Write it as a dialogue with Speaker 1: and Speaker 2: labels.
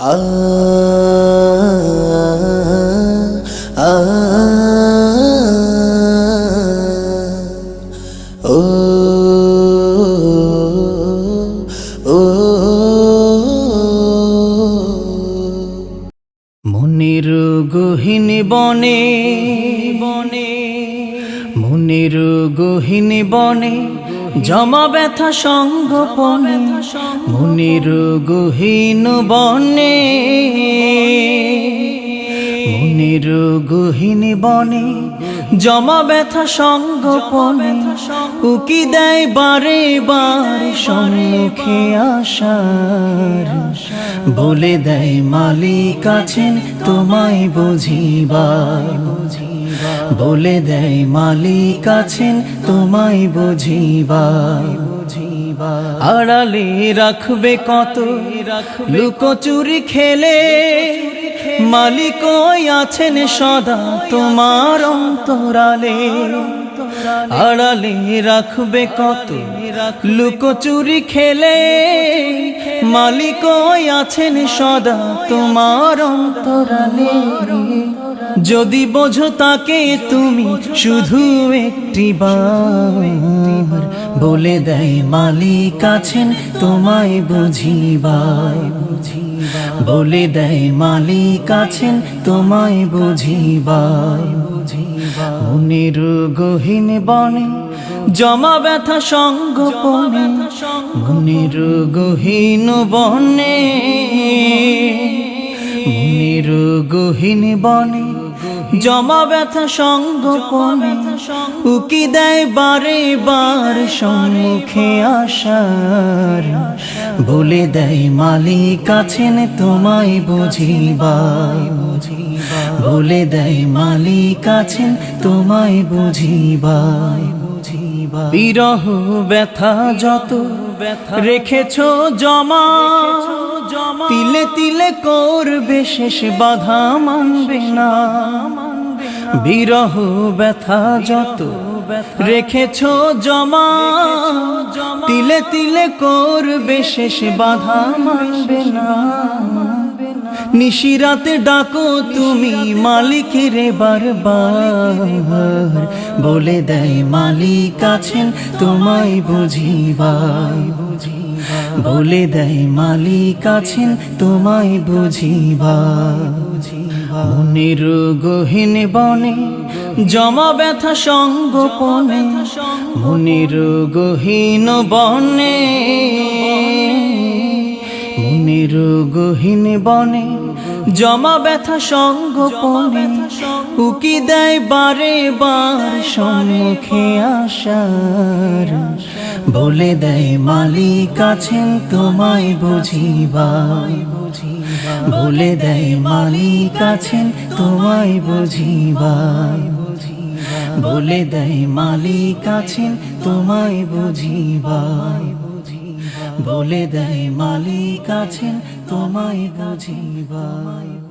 Speaker 1: আ আ ও ও মনির গহিনী বনে বনে মনির গহিনী বনে জমা ব্যথা সঙ্গপনে মনির গহীন বনে। মনির গহিনী বনে, জমা ব্যথা সঙ্গপনে উকি দেয় বারে বারে সম্মুখে আসার বলে দেয় মালিক আছেন, তোমায় বুঝিবার। বলে দেয় মালিক আছেন, তোমায় বুঝিবা। আড়ালে রাখবে কত? লুকোচুরি খেলে। মালিক আছেন সদা তোমার অন্তরালে। আড়ালে রাখবে কত? লুকোচুরি খেলে। মালিক আছেন সদা তোমার অন্তরালে। যদি বোঝো তাকে তুমি শুধু একটি বার, বলে দেয় মালিক আছেন তোমায় বুঝিবার। বলে দেয় মালিক আছেন তোমায় বুঝিবার। মনির গহীন বনে জমা ব্যথা সঙ্গপনে, মনির গহীন বনে, মনির গহীন বনে জমা ব্যথা সঙ্গপনে উকি দেয় বারে বার সম্মুখে আসার বলে দেয় মালিক আছেন তোমায় বুঝিবা বলে দেয় মালিক আছেন তোমায় বুঝিবার। বিরহ ব্যথা যত ব্যথা রেখেছ জমা। তিলে তিলে করবে শেষ বাধা মানবে না। বিরহ ব্যথা যত রেখেছ জমা। তিলে তিলে করবে শেষ বাধা মানবে না। নিশিরাতে ডাকো তুমি মালিকের বারবার। বলে দেয় মালিক আছেন, তোমায় বুঝিবার। বলে দেয় মালিক আছেন, তোমায় বুঝিবা। মনের গহীন বনে, জমা ব্যথা সঙ্গপনে, মনের গহীন বনে, মনের গহীন বনে জমা ব্যথা সঙ্গপনে উকি দেয় বারে বার সম্মুখে আসার বলে দেয় মালিক আছেন তোমায় বুঝিবার। বলে দেয় মালিক আছেন তোমায় বুঝিবার। বলে দেয় মালিক আছেন তোমায় বুঝিবার। বলে দেয় মালিক আছেন তোমায় বুঝিবার।